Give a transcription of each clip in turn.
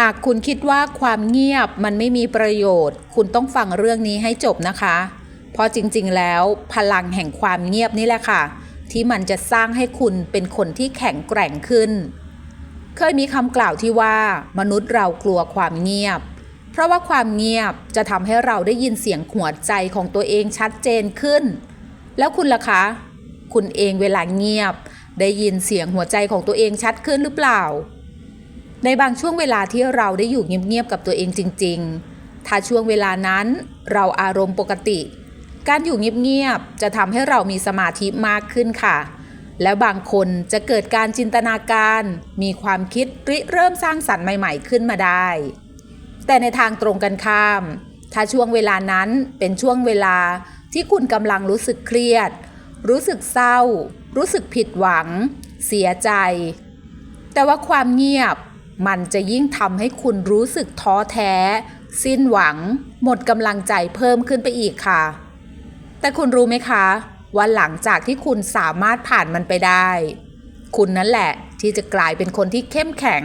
หากคุณคิดว่าความเงียบมันไม่มีประโยชน์ คุณต้องฟังเรื่องนี้ให้จบนะคะ เพราะจริงๆ แล้วพลังแห่งความเงียบนี่แหละค่ะ ที่มันจะสร้างให้คุณเป็นคนที่แข็งแกร่งขึ้น เคยมีคำกล่าวที่ว่า มนุษย์เรากลัวความเงียบ เพราะว่าความเงียบจะทำให้เราได้ยินเสียงหัวใจของตัวเองชัดเจนขึ้น แล้วคุณล่ะคะ คุณเองเวลาเงียบ ได้ยินเสียงหัวใจของตัวเองชัดขึ้นหรือเปล่า ในบางช่วงเวลาที่เราได้อยู่เงียบๆกับตัวเองจริง ๆ ถ้าช่วงเวลานั้นเราอารมณ์ปกติ การอยู่เงียบๆจะทำให้เรามีสมาธิมากขึ้นค่ะ แล้วบางคนจะเกิดการจินตนาการ มีความคิดริเริ่มสร้างสรรค์ใหม่ ๆ ขึ้นมาได้ แต่ในทางตรงกันข้าม ถ้าช่วงเวลานั้นเป็นช่วงเวลาที่คุณกำลังรู้สึกเครียด รู้สึกเศร้า รู้สึกผิดหวัง เสียใจ แต่ว่าความเงียบ มันจะยิ่งทำให้คุณรู้สึกท้อแท้ สิ้นหวัง หมดกำลังใจเพิ่มขึ้นไปอีกค่ะ แต่คุณรู้ไหมคะว่าหลังจากที่คุณสามารถผ่านมันไปได้ คุณนั่นแหละที่จะกลายเป็นคนที่เข้มแข็ง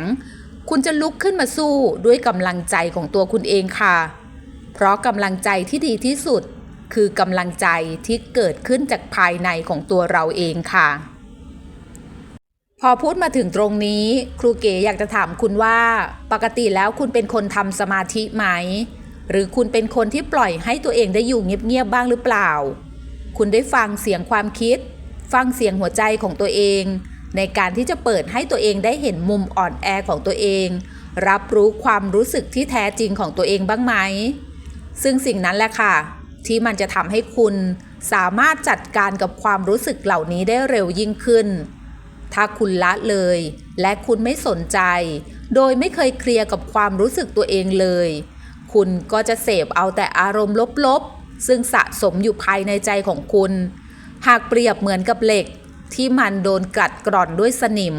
คุณจะลุกขึ้นมาสู้ด้วยกำลังใจของตัวคุณเองค่ะ เพราะกำลังใจที่ดีที่สุดคือกำลังใจที่เกิดขึ้นจากภายในของตัวเราเองค่ะ พอพูดมาถึงตรงนี้ ครูเก๋อยากจะถามคุณว่า ปกติแล้วคุณเป็นคนทำสมาธิไหม หรือคุณเป็นคนที่ปล่อยให้ตัวเองได้อยู่เงียบๆบ้างหรือเปล่า คุณได้ฟังเสียงความคิด ฟังเสียงหัวใจของตัวเอง ในการที่จะเปิดให้ตัวเองได้เห็นมุมอ่อนแอของตัวเอง รับรู้ความรู้สึกที่แท้จริงของตัวเองบ้างไหม ซึ่งสิ่งนั้นแหละค่ะ ที่มันจะทำให้คุณสามารถจัดการกับความรู้สึกเหล่านี้ได้เร็วยิ่งขึ้น ถ้าคุณละเลย และคุณไม่สนใจ โดยไม่เคยเคลียร์กับความรู้สึกตัวเองเลย คุณก็จะเสพเอาแต่อารมณ์ลบๆ ซึ่งสะสมอยู่ภายในใจของคุณ หากเปรียบเหมือนกับเหล็ก ที่มันโดนกัดกร่อนด้วยสนิม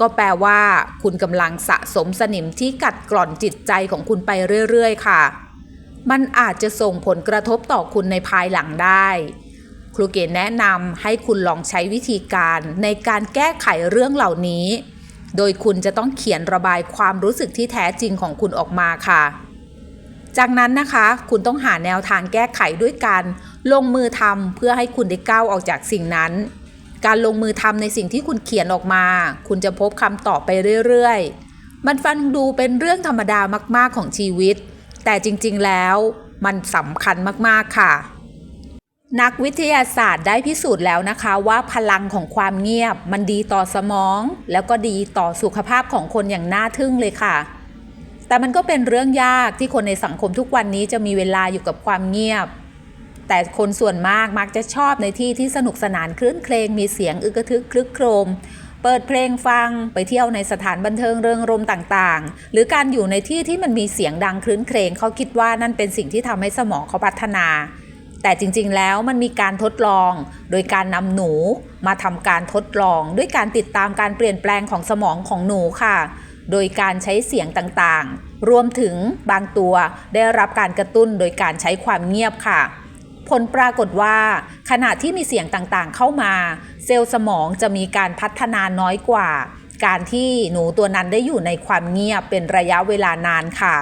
ก็แปลว่า คุณกำลังสะสมสนิมที่กัดกร่อนจิตใจของคุณไปเรื่อยๆ ค่ะ มันอาจจะส่งผลกระทบต่อคุณในภายหลังได้ ครูเก๋แนะนำให้คุณลองใช้วิธีการในการแก้ไขเรื่องเหล่านี้ โดยคุณจะต้องเขียนระบายความรู้สึกที่แท้จริงของคุณออกมาค่ะ จากนั้นนะคะคุณต้องหาแนวทางแก้ไขด้วยการลงมือทำเพื่อให้คุณได้ก้าวออกจากสิ่งนั้น การลงมือทำในสิ่งที่คุณเขียนออกมา คุณจะพบคำตอบไปเรื่อยๆ มันฟังดูเป็นเรื่องธรรมดามากๆของชีวิต แต่จริงๆแล้วมันสำคัญมากๆค่ะ นักวิทยาศาสตร์ได้พิสูจน์แล้วนะคะว่าพลังของความเงียบมันดีต่อสมอง แล้วก็ดีต่อสุขภาพของคนอย่างน่าทึ่งเลยค่ะ แต่มันก็เป็นเรื่องยากที่คนในสังคมทุกวันนี้จะมีเวลาอยู่กับความเงียบ แต่คนส่วนมากมักจะชอบในที่ที่สนุกสนานคลื่นเครงมีเสียงอึกระทึกคลึกโครม เปิดเพลงฟังไปเที่ยวในสถานบันเทิงเริงรมต่างๆ หรือการอยู่ในที่ที่มันมีเสียงดังคลื้นเครงเขาคิดว่านั่นเป็นสิ่งที่ทำให้สมองเขาพัฒนา แต่จริงๆแล้วมันมีการทดลอง โดยการนำหนูมาทำการทดลอง ด้วยการติดตามการเปลี่ยนแปลงของสมองของหนูค่ะ โดยการใช้เสียงต่างๆ รวมถึงบางตัวได้รับการกระตุ้นโดยการใช้ความเงียบค่ะ ผลปรากฏว่า ขณะที่มีเสียงต่างๆเข้ามา เซลล์สมองจะมีการพัฒนาน้อยกว่า การที่หนูตัวนั้นได้อยู่ในความเงียบเป็นระยะเวลานานค่ะ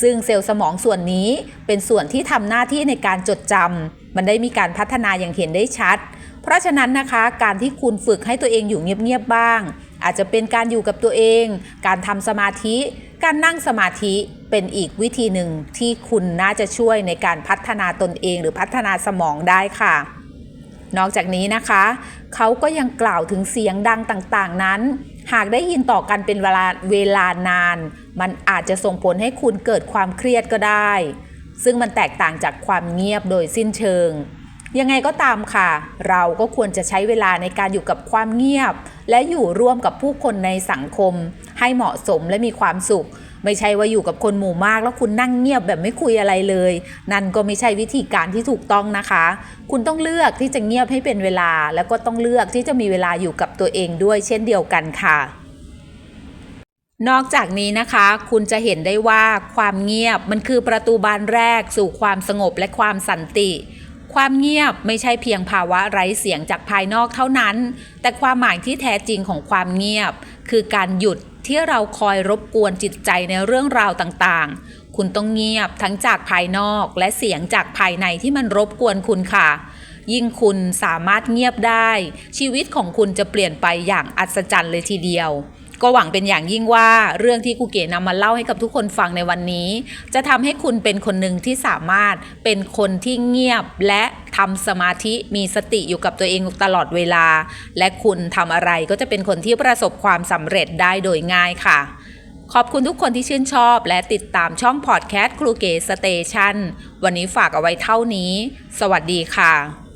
ซึ่งเซลล์สมองส่วนนี้เป็นส่วนที่ทำหน้าที่ในการจดจำมันได้มีการพัฒนาอย่างเห็นได้ชัด เพราะฉะนั้นนะคะ การที่คุณฝึกให้ตัวเองอยู่เงียบๆบ้าง อาจจะเป็นการอยู่กับตัวเอง การทำสมาธิ การนั่งสมาธิเป็นอีกวิธีหนึ่งที่คุณน่าจะช่วยในการพัฒนาตนเองหรือพัฒนาสมองได้ค่ะ นอกจากนี้นะคะ เขาก็ยังกล่าวถึงเสียงดังต่างๆนั้น หากได้ยินต่อกันเป็นเวลาเวลานาน มันอาจจะส่งผลให้คุณเกิดความเครียดก็ได้ ซึ่งมันแตกต่างจากความเงียบโดยสิ้นเชิง ยังไงก็ตามค่ะ เราก็ควรจะใช้เวลาในการอยู่กับความเงียบ และอยู่ร่วมกับผู้คนในสังคม ให้เหมาะสมและมีความสุข ไม่ใช่ว่าอยู่กับคนหมู่มาก แล้วคุณนั่งเงียบแบบไม่คุยอะไรเลย นั่นก็ไม่ใช่วิธีการที่ถูกต้องนะคะ คุณต้องเลือกที่จะเงียบให้เป็นเวลา แล้วก็ต้องเลือกที่จะมีเวลาอยู่กับตัวเองด้วย เช่นเดียวกันค่ะนอกจากนี้นะคะ คุณจะเห็นได้ว่าความเงียบมันคือประตูบานแรกสู่ความสงบและความสันติ ความเงียบไม่ใช่เพียงภาวะไร้เสียงจากภายนอกเท่านั้น แต่ความหมายที่แท้จริงของความเงียบ คือการหยุด ที่เราคอยรบกวนจิตใจในเรื่องราวต่างๆ คุณต้องเงียบทั้งจากภายนอกและเสียงจากภายในที่มันรบกวนคุณค่ะ ยิ่งคุณสามารถเงียบได้ ชีวิตของคุณจะเปลี่ยนไปอย่างอัศจรรย์เลยทีเดียว ก็หวังเป็นอย่างยิ่งว่าเรื่องที่ครูเก๋นำมาเล่าให้กับทุกคนฟังในวันนี้ จะทำให้คุณเป็นคนหนึ่งที่สามารถเป็นคนที่เงียบและทำสมาธิมีสติอยู่กับตัวเองตลอดเวลา และคุณทำอะไรก็จะเป็นคนที่ประสบความสำเร็จได้โดยง่ายค่ะ ขอบคุณทุกคนที่ชื่นชอบ และติดตามช่องพอดแคสต์ครูเก๋สเตชันวันนี้ฝากเอาไว้เท่านี้ สวัสดีค่ะ